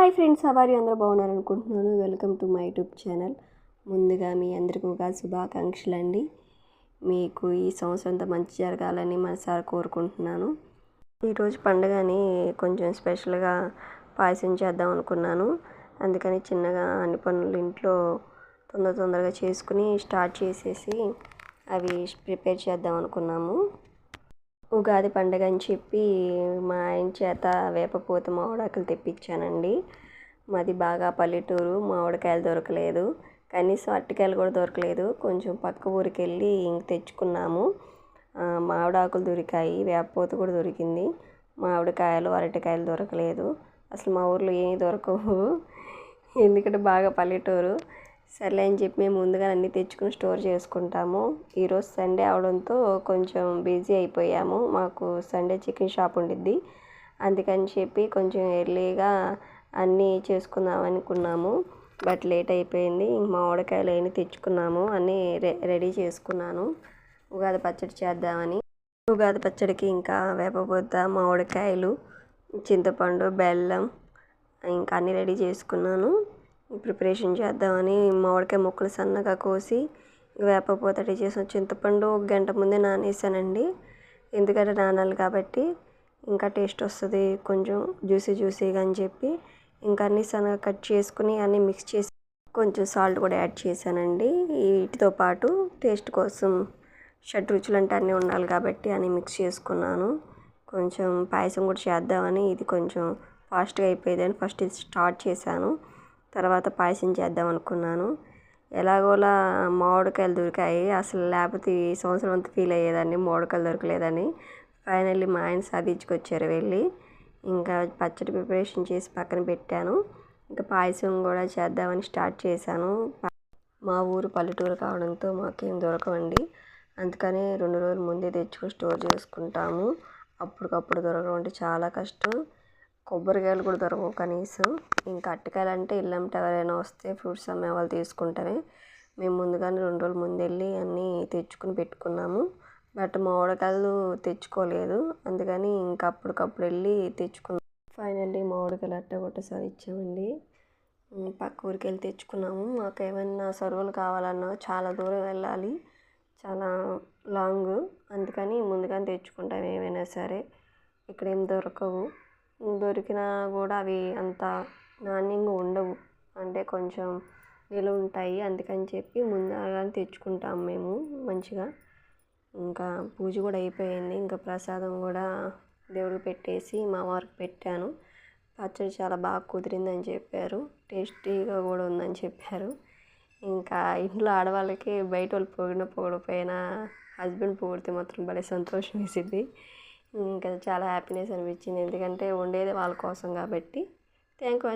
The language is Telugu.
హాయ్ ఫ్రెండ్స్ అవారి అందరూ బాగున్నారు అనుకుంటున్నాను. Welcome to my YouTube channel ముందుగా మీ అందరికీ ఒక శుభాకాంక్షలు అండి మీకు ఈ సంవత్సరం అంతా మంచి జరగాలని మనసారి కోరుకుంటున్నాను. ఈరోజు పండుగని కొంచెం స్పెషల్గా పాయసం చేద్దాం అనుకున్నాను. అందుకని చిన్నగా అన్ని పనులు ఇంట్లో తొందర తొందరగా చేసుకుని స్టార్ట్ చేసేసి అవి ప్రిపేర్ చేద్దాం అనుకున్నాము. ఉగాది పండగ అని చెప్పి మా ఆయన చేత వేపపూత మామిడాకులు తెప్పించానండి. మాది బాగా పల్లెటూరు మామిడికాయలు దొరకలేదు. కనీసం అరటికాయలు కూడా దొరకలేదు. కొంచెం పక్క ఊరికి వెళ్ళి ఇంక తెచ్చుకున్నాము. మావిడాకులు మామిడాకులు దొరికాయి వేపపూత కూడా దొరికింది. మామిడికాయలు అరటికాయలు దొరకలేదు. అసలు మా ఊర్లో ఏమీ దొరకవు. ఎందుకంటే బాగా పల్లెటూరు. సర్లే అని చెప్పి మేము ముందుగా అన్నీ తెచ్చుకుని స్టోర్ చేసుకుంటాము. ఈరోజు సండే అవడంతో కొంచెం బిజీ అయిపోయాము. మాకు సండే చికెన్ షాప్ ఉండిద్ది. అందుకని చెప్పి కొంచెం ఎర్లీగా అన్నీ చేసుకుందాం అనుకున్నాము. బట్ లేట్ అయిపోయింది. ఇంక మామిడికాయలు అవన్నీ తెచ్చుకున్నాము. అన్నీ రె రెడీ చేసుకున్నాను. ఉగాది పచ్చడి చేద్దామని. ఉగాది పచ్చడికి ఇంకా వేపపూత మామిడికాయలు చింతపండు బెల్లం ఇంకా అన్నీ రెడీ చేసుకున్నాను. ప్రిపరేషన్ చేద్దామని మామిడికాయ ముక్కలు సన్నగా కోసి వేపపూత చేసి. చేసిన చింతపండు ఒక గంట ముందే నానేసానండి. ఎందుకంటే నానాలి కాబట్టి ఇంకా టేస్ట్ వస్తుంది కొంచెం జ్యూసీ జ్యూసీగా అని చెప్పి ఇంకా అన్నీ సన్నగా కట్ చేసుకుని అన్నీ మిక్స్ చేసి కొంచెం సాల్ట్ కూడా యాడ్ చేశానండి. వీటితో పాటు టేస్ట్ కోసం షడ్ రుచులు అంటే అన్నీ ఉండాలి కాబట్టి అన్నీ మిక్స్ చేసుకున్నాను. కొంచెం పాయసం కూడా చేద్దామని ఇది కొంచెం ఫాస్ట్గా అయిపోయేదని ఫస్ట్ ఇది స్టార్ట్ చేశాను. తర్వాత పాయసం చేద్దాం అనుకున్నాను. ఎలాగోలా మామిడికాయలు దొరికాయి. అసలు లేకపోతే ఈ సంవత్సరం అంతా ఫీల్ అయ్యేదాన్ని మామిడికాయలు దొరకలేదని ఫైనల్లీ మా ఆయన సాధించుకొచ్చారు వెళ్ళి. ఇంకా పచ్చడి ప్రిపరేషన్ చేసి పక్కన పెట్టాను. ఇంకా పాయసం కూడా చేద్దామని స్టార్ట్ చేశాను. మా ఊరు పల్లెటూరు కావడంతో మాకేం దొరకవండి. అందుకని రెండు రోజుల ముందే తెచ్చుకొని స్టోర్ చేసుకుంటాము. అప్పటికప్పుడు దొరకడం అంటే చాలా కష్టం. కొబ్బరికాయలు కూడా దొరకవు కనీసం. ఇంకా అట్టకాయలు అంటే ఇల్లంటే ఎవరైనా వస్తే ఫ్రూట్స్ అమ్మే వాళ్ళు తీసుకుంటారే. మేము ముందుగానే రెండు రోజులు ముందు వెళ్ళి అన్నీ తెచ్చుకుని పెట్టుకున్నాము. బట్ మామిడికాయలు తెచ్చుకోలేదు. అందుకని ఇంకా అప్పటికప్పుడు వెళ్ళి తెచ్చుకున్నాం. ఫైనల్లీ మామిడికాయలు అట్ట ఒకటేసారి ఇచ్చామండి. పక్క ఊరికి వెళ్ళి తెచ్చుకున్నాము. మాకు ఏమైనా సరువులు కావాలన్నా చాలా దూరం వెళ్ళాలి. చాలా లాంగ్. అందుకని ముందుగానే తెచ్చుకుంటాం ఏమైనా సరే. ఇక్కడ ఏం దొరకవు. దొరికినా కూడా అవి అంత నాణ్యంగా ఉండవు. అంటే కొంచెం నిలువ ఉంటాయి. అందుకని చెప్పి ముందుగానే తెచ్చుకుంటాం మేము మంచిగా. ఇంకా పూజ కూడా అయిపోయింది. ఇంకా ప్రసాదం కూడా దేవుడికి పెట్టేసి మా వారికి పెట్టాను. పచ్చడి చాలా బాగా కుదిరిందని చెప్పారు. టేస్టీగా కూడా ఉందని చెప్పారు. ఇంకా ఇంట్లో ఆడవాళ్ళకి బయట వాళ్ళు పొగిన పొగడపోయినా హస్బెండ్ పొగిడితే మాత్రం భలే సంతోషం వేసింది ఇంకా చాలా హ్యాపీనెస్ అనిపించింది. ఎందుకంటే వండేది వాళ్ళ కోసం కాబట్టి. Thank you